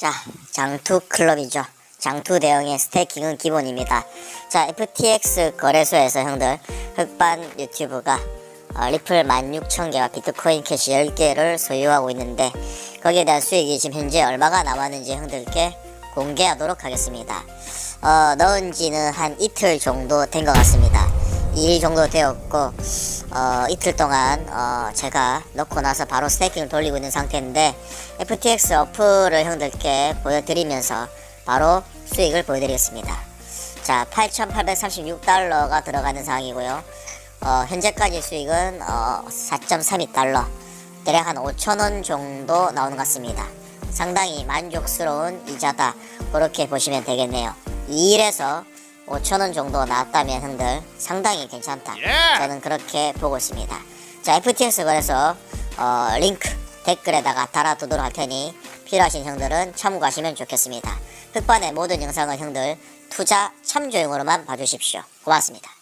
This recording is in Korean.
자, 장투 클럽이죠. 장투 대응의 스테이킹은 기본입니다. 자, FTX 거래소에서 형들 흑반 유튜브가 어, 리플 16,000개와 비트코인 캐시 10개를 소유하고 있는데 거기에 대한 수익이 지금 현재 얼마가 남았는지 형들께 공개하도록 하겠습니다. 어, 넣은 지는 한 이틀 정도 된 것 같습니다. 2일 정도 되었고 어, 이틀 동안 어, 제가 넣고 나서 바로 스테이킹을 돌리고 있는 상태인데 FTX 어플을 형들께 보여드리면서 바로 수익을 보여드리겠습니다. 자, 8,836달러가 들어가는 상황이고요. 어, 현재까지 수익은 어, 4.32달러, 대략 한 5천원 정도 나오는 것 같습니다. 상당히 만족스러운 이자다. 그렇게 보시면 되겠네요. 2일에서 5천원 정도 나왔다면 형들 상당히 괜찮다. 예! 저는 그렇게 보고 있습니다. 자, FTX 거래소 어, 링크 댓글에다가 달아두도록 할 테니 필요하신 형들은 참고하시면 좋겠습니다. 흑반의 모든 영상은 형들 투자 참조용으로만 봐주십시오. 고맙습니다.